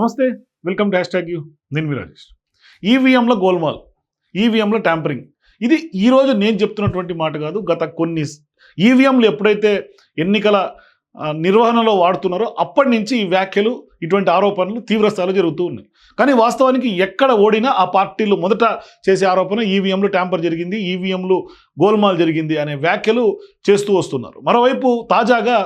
Namaste welcome to hash tag U నేను మీ రాజేష్. ఈవీఎంలో గోల్మాల్ ఈవీఎంలో ట్యాంపరింగ్ ఇది ఈరోజు నేను చెప్తున్నటువంటి మాట కాదు గత కొన్ని ఈవీఎంలు ఎప్పుడైతే ఎన్నికల నిర్వహణలో వాడుతున్నారో అప్పటి నుంచి ఈ వ్యాఖ్యలు ఇటువంటి ఆరోపణలు తీవ్రస్థాయిలో జరుగుతూ ఉన్నాయి. కానీ వాస్తవానికి ఎక్కడ ఓడినా ఆ పార్టీలు మొదట చేసే ఆరోపణ ఈవీఎంలు ట్యాంపర్ జరిగింది ఈవీఎంలు గోల్మాల్ జరిగింది అనే వ్యాఖ్యలు చేస్తూ వస్తున్నారు. మరోవైపు తాజాగా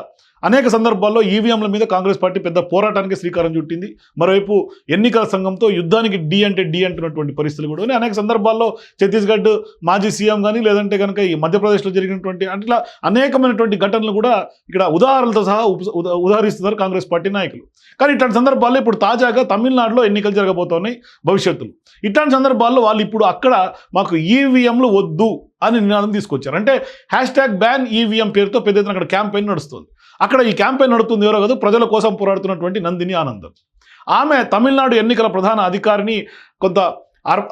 అనేక సందర్భాల్లో ఈవీఎంల మీద కాంగ్రెస్ పార్టీ పెద్ద పోరాటానికి శ్రీకారం చుట్టింది. మరోవైపు ఎన్నికల సంఘంతో యుద్ధానికి డి అంటే డి అంటున్నటువంటి పరిస్థితులు కూడా అనేక సందర్భాల్లో ఛత్తీస్గఢ్ మాజీ సీఎం కానీ లేదంటే కనుక ఈ మధ్యప్రదేశ్లో జరిగినటువంటి అట్లా అనేకమైనటువంటి ఘటనలు కూడా ఇక్కడ ఉదాహరణలతో సహా ఉదా- ఉదాహరిస్తున్నారు కాంగ్రెస్ పార్టీ నాయకులు. కానీ ఇట్లాంటి సందర్భాల్లో ఇప్పుడు తాజాగా తమిళనాడులో ఎన్నికలు జరగబోతున్నాయి భవిష్యత్తులో. ఇట్లాంటి సందర్భాల్లో వాళ్ళు ఇప్పుడు అక్కడ మాకు ఈవీఎంలు వద్దు అని నినాదం తీసుకొచ్చారు. అంటే హ్యాష్ ట్యాగ్ బ్యాన్ ఈవీఎం పేరుతో పెద్ద ఎత్తున అక్కడ క్యాంపెయిన్ నడుస్తుంది. అక్కడ ఈ క్యాంపెయిన్ నడుస్తుంది ఎవరో కాదు ప్రజల కోసం పోరాడుతున్నటువంటి నందిని ఆనందం. ఆమె తమిళనాడు ఎన్నికల ప్రధాన అధికారిని కొంత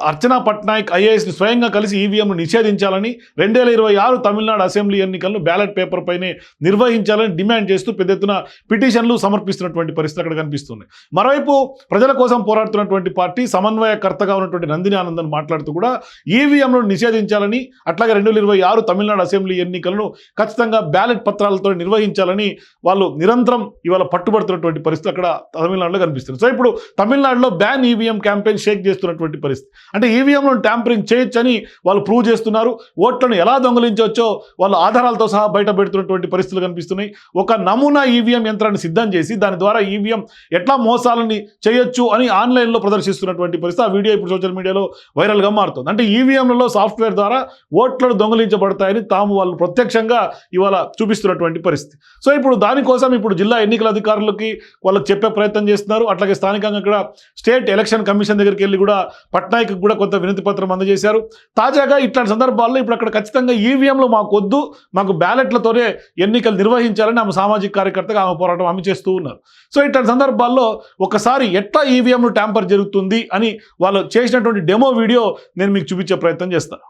అర్చనా పట్నాయక్ ఐఏఎస్ని స్వయంగా కలిసి ఈవీఎంను నిషేధించాలని రెండు వేల ఇరవై ఆరు తమిళనాడు అసెంబ్లీ ఎన్నికలను బ్యాలెట్ పేపర్ పైనే నిర్వహించాలని డిమాండ్ చేస్తూ పెద్ద ఎత్తున పిటిషన్లు సమర్పిస్తున్నటువంటి పరిస్థితి అక్కడ కనిపిస్తుంది. మరోవైపు ప్రజల కోసం పోరాడుతున్నటువంటి పార్టీ సమన్వయకర్తగా ఉన్నటువంటి నందిని ఆనందన్ మాట్లాడుతూ కూడా ఈవీఎంలను నిషేధించాలని అట్లాగే రెండు వేల ఇరవై ఆరు తమిళనాడు అసెంబ్లీ ఎన్నికలను ఖచ్చితంగా బ్యాలెట్ పత్రాలతో నిర్వహించాలని వాళ్ళు నిరంతరం ఇవాళ పట్టుబడుతున్నటువంటి పరిస్థితి అక్కడ తమిళనాడులో కనిపిస్తుంది. సో ఇప్పుడు తమిళనాడులో బ్యాన్ ఈవీఎం క్యాంపెయిన్ షేక్ చేస్తున్నటువంటి పరిస్థితి. అంటే ఈవీఎంలను ట్యాంపరింగ్ చేయొచ్చని వాళ్ళు ప్రూవ్ చేస్తున్నారు. ఓట్లను ఎలా దొంగలించవచ్చో వాళ్ళు ఆధారాలతో సహా బయట పెడుతున్నటువంటి పరిస్థితులు కనిపిస్తున్నాయి. ఒక నమూనా ఈవీఎం యంత్రాన్ని సిద్ధం చేసి దాని ద్వారా ఈవీఎం ఎట్లా మోసాలని చేయొచ్చు అని ఆన్లైన్లో ప్రదర్శిస్తున్నటువంటి పరిస్థితి ఆ వీడియో ఇప్పుడు సోషల్ మీడియాలో వైరల్గా మారుతుంది. అంటే ఈవీఎంలలో సాఫ్ట్వేర్ ద్వారా ఓట్లను దొంగలించబడతాయని తాము వాళ్ళు ప్రత్యక్షంగా ఇవాళ చూపిస్తున్నటువంటి పరిస్థితి. సో ఇప్పుడు దానికోసం ఇప్పుడు జిల్లా ఎన్నికల అధికారులకి వాళ్ళకి చెప్పే ప్రయత్నం చేస్తున్నారు. అట్లాగే స్థానికంగా ఇక్కడ స్టేట్ ఎలక్షన్ కమిషన్ దగ్గరికి వెళ్ళి కూడా పట్టణ పట్నాయక్ కూడా కొంత వినతి పత్రం అందజేశారు తాజాగా ఇట్లాంటి సందర్భాల్లో ఇప్పుడు అక్కడ ఖచ్చితంగా ఈవీఎంలు మాకు వద్దు మాకు బ్యాలెట్లతోనే ఎన్నికలు నిర్వహించాలని ఆమె సామాజిక కార్యకర్తగా ఆమె పోరాటం ఆమె చేస్తూ ఉన్నారు సో ఇట్లాంటి సందర్భాల్లో ఒకసారి ఎట్లా ఈవీఎంలు ట్యాంపర్ జరుగుతుంది అని వాళ్ళు చేసినటువంటి డెమో వీడియో నేను మీకు చూపించే ప్రయత్నం చేస్తాను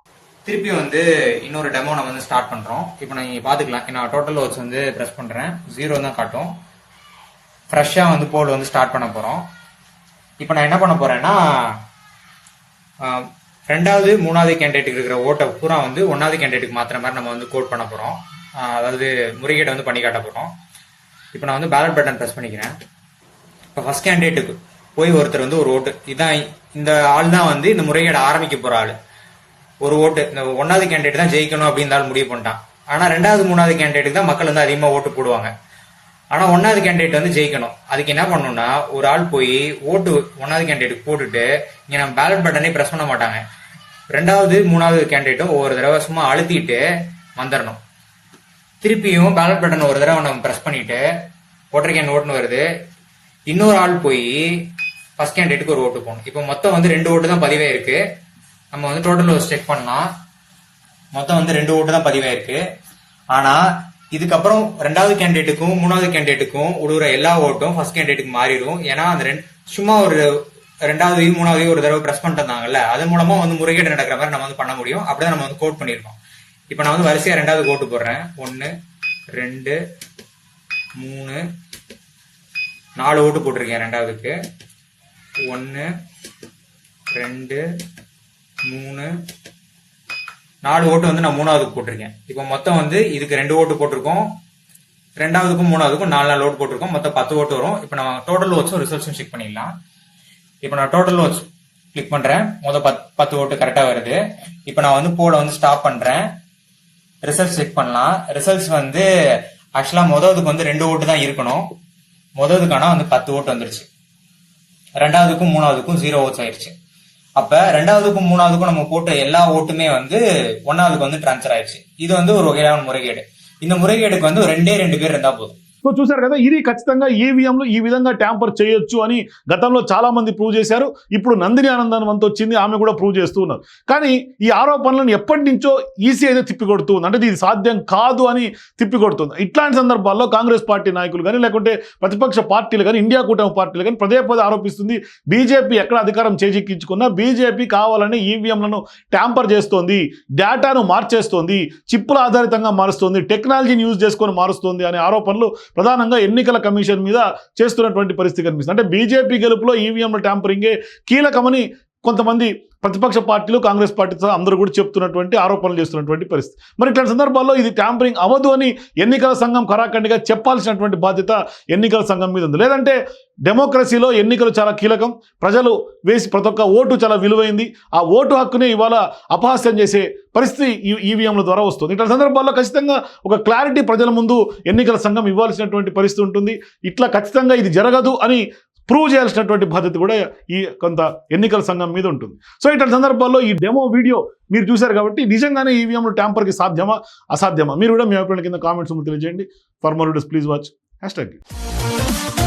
திருப்பி வந்து இன்னொரு டெமோ நம்ம வந்து ஸ்டார்ட் பண்றோம் இப்போ நீங்க பாத்துக்கலாம் நான் டோட்டல் வாட்ச் வந்து பிரஸ் பண்றேன் ஜீரோ தான் காட்டும் ஃப்ரெஷ்ஷா வந்து போல் வந்து ஸ்டார்ட் பண்ண போறோம் இப்போ நான் என்ன பண்ண போறேன்னா ஆஹ், ரெண்டாவது மூணாவது கேண்டிடேட்டுக்கு இருக்கிற ஓட்டை பூரா வந்து ஒன்றாவது கேண்டிடேட்டுக்கு மாத்திர மாதிரி நம்ம வந்து கோட் பண்ண போகிறோம் அதாவது முறைகேட்டை வந்து பண்ணி காட்ட போகிறோம் இப்போ நான் வந்து பேலட் பட்டன் ப்ரெஸ் பண்ணிக்கிறேன். இப்போ ஃபர்ஸ்ட் கேண்டிடேட்டுக்கு போய் ஒருத்தர் வந்து ஒரு ஓட்டு இதான் இந்த ஆள் தான் வந்து இந்த முறைகேடு ஆரம்பிக்க போகிற ஆள். ஒரு ஓட்டு இந்த ஒன்றாவது கேண்டிடேட் தான் ஜெயிக்கணும் அப்படின்னு முடிவு பண்ணிட்டான். ஆனால் ரெண்டாவது மூணாவது கேண்டிடேட்டுக்கு தான் மக்கள் வந்து அதிகமாக ஓட்டு போடுவாங்க. ஆனா ஒன்னாவது கேண்டிடேட் வந்து ஜெயிக்கணும். அதுக்கு என்ன பண்ணணும்னா ஒரு ஆள் போய் ஓட்டு ஒன்னாவது கேண்டிடேட் போட்டுட்டு இங்க நம்ம பேலட் பட்டனே பிரஸ் பண்ண மாட்டாங்க. ரெண்டாவது மூணாவது கேண்டிடேட்டும் ஒவ்வொரு தடவை சும்மா அழுத்திட்டு வந்துடணும் திருப்பியும் பேலட் பட்டன் ஒரு தடவை நம்ம பிரஸ் பண்ணிட்டு ஓட்டர் கேன் ஓட்டுன்னு வருது. இன்னொரு ஆள் போய் ஃபர்ஸ்ட் கேண்டிடேட்டுக்கு ஒரு ஓட்டு போகணும் இப்போ மொத்தம் வந்து ரெண்டு ஓட்டு தான் பதிவாயிருக்கு நம்ம வந்து டோட்டல் செக் பண்ணலாம். மொத்தம் வந்து ரெண்டு ஓட்டு தான் பதிவாயிருக்கு ஆனா இதுக்கப்புறம் ரெண்டாவது கேண்டிடேட்டுக்கும் மூணாவது கேண்டிடேட்டுக்கும் விடுற எல்லா ஓட்டும் ஃபர்ஸ்ட் கேண்டிடேட்டுக்கு மாறிடும் ஏன்னா அந்த ரெண்டு சும்மா ஒரு ரெண்டாவது மூணாவது ஒரு தடவை ப்ரெஸ் பண்ணிட்டு இருந்தாங்கல்ல அது மூலமா வந்து முறைகேடு நடக்கிற மாதிரி நம்ம வந்து பண்ண முடியும். அப்படிதான் நம்ம வந்து கோட் பண்ணிருக்கோம் இப்போ நான் வந்து வரிசையா ரெண்டாவது ஓட்டு போடுறேன். ஒன்னு ரெண்டு மூணு நாலு ஓட்டு போட்டிருக்கேன் ரெண்டாவதுக்கு. ஒன்று ரெண்டு மூணு நாலு ஓட்டு வந்து நான் மூணாவதுக்கு போட்டிருக்கேன். இப்போ மொத்தம் வந்து இதுக்கு ரெண்டு ஓட்டு போட்டிருக்கோம். ரெண்டாவதுக்கும் மூணாவதுக்கும் நாலு நாலு ஓட்டு போட்டிருக்கோம். மொத்தம் பத்து ஓட்டு வரும். இப்போ நம்ம டோட்டல் ஓட்ஸும் ரிசல்ட்ஸும் செக் பண்ணிடலாம். இப்போ நான் டோட்டல் ஓட்ஸ் கிளிக் பண்றேன். மொதல் பத் பத்து ஓட்டு கரெக்டாக வருது. இப்போ நான் வந்து போல வந்து ஸ்டாப் பண்றேன். ரிசல்ட்ஸ் செக் பண்ணலாம். ரிசல்ட்ஸ் வந்து ஆக்சுவலாக மொதலுக்கு வந்து ரெண்டு ஓட்டு தான் இருக்கணும். மொதலுக்கான வந்து பத்து ஓட்டு வந்துருச்சு. ரெண்டாவதுக்கும் மூணாவதுக்கும் ஜீரோ ஓட்ஸ் ஆயிடுச்சு அப்ப ரெண்டாவதுக்கும் மூணாவதுக்கும் நம்ம போட்ட எல்லா ஓட்டுமே வந்து ஒன்னாவதுக்கு வந்து டிரான்ஸ்ஃபர் ஆயிடுச்சு. இது வந்து ஒரு வகையான முறைகேடு. இந்த முறைகேடுக்கு வந்து ரெண்டே ரெண்டு பேர் இருந்தா போதும். సో చూశారు కదా ఇది ఖచ్చితంగా ఈవీఎంలు ఈ విధంగా ట్యాంపర్ చేయొచ్చు అని గతంలో చాలా మంది ప్రూవ్ చేశారు. ఇప్పుడు నందిని ఆనందన్ వంతు వచ్చింది ఆమె కూడా ప్రూవ్ చేస్తూ ఉన్నారు. కానీ ఈ ఆరోపణలను ఎప్పటి నుంచో ఈసీ అయితే తిప్పికొడుతూ ఉంది అంటే ఇది సాధ్యం కాదు అని తిప్పికొడుతుంది. ఇట్లాంటి సందర్భాల్లో కాంగ్రెస్ పార్టీ నాయకులు కానీ లేకుంటే ప్రతిపక్ష పార్టీలు కానీ ఇండియా కూటమి పార్టీలు కానీ పదే పదే ఆరోపిస్తుంది. బీజేపీ ఎక్కడ అధికారం చేజిక్కించుకున్నా బీజేపీ కావాలని ఈవీఎంలను ట్యాంపర్ చేస్తోంది డేటాను మార్చేస్తోంది చిప్పుల ఆధారితంగా మారుస్తోంది టెక్నాలజీని యూజ్ చేసుకొని మారుస్తోంది అనే ఆరోపణలు ప్రధానంగా ఎన్నికల కమిషన్ మీద చేస్తున్నటువంటి పరిస్థితి కనిపిస్తుంది. అంటే బీజేపీ గెలుపులో ఈవీఎంల ట్యాంపరింగే కీలకమని కొంతమంది ప్రతిపక్ష పార్టీలు కాంగ్రెస్ పార్టీతో అందరూ కూడా చెప్తున్నటువంటి ఆరోపణలు చేస్తున్నటువంటి పరిస్థితి. మరి ఇట్లాంటి సందర్భాల్లో ఇది ట్యాంపరింగ్ అవ్వదు అని ఎన్నికల సంఘం ఖరాఖండిగా చెప్పాల్సినటువంటి బాధ్యత ఎన్నికల సంఘం మీద ఉంది. లేదంటే డెమోక్రసీలో ఎన్నికలు చాలా కీలకం. ప్రజలు వేసి ప్రతి ఒక్క ఓటు చాలా విలువైంది. ఆ ఓటు హక్కునే ఇవాళ అపహాస్యం చేసే పరిస్థితి ఈ ఈవీఎంల ద్వారా వస్తుంది. ఇట్లా సందర్భాల్లో ఖచ్చితంగా ఒక క్లారిటీ ప్రజల ముందు ఎన్నికల సంఘం ఇవ్వాల్సినటువంటి పరిస్థితి ఉంటుంది. ఇట్లా ఖచ్చితంగా ఇది జరగదు అని ప్రూవ్ చేయాల్సినటువంటి బాధ్యత కూడా ఈ కొంత ఎన్నికల సంఘం మీద ఉంటుంది. సో ఇట్లాంటి సందర్భాల్లో ఈ డెమో వీడియో మీరు చూశారు కాబట్టి నిజంగానే ఈవీఎంలు ట్యాంపర్కి సాధ్యమా? అసాధ్యమా? మీరు కూడా మీ అభిప్రాయం కింద కామెంట్స్ తెలియజేయండి. For more please watch. Hashtag.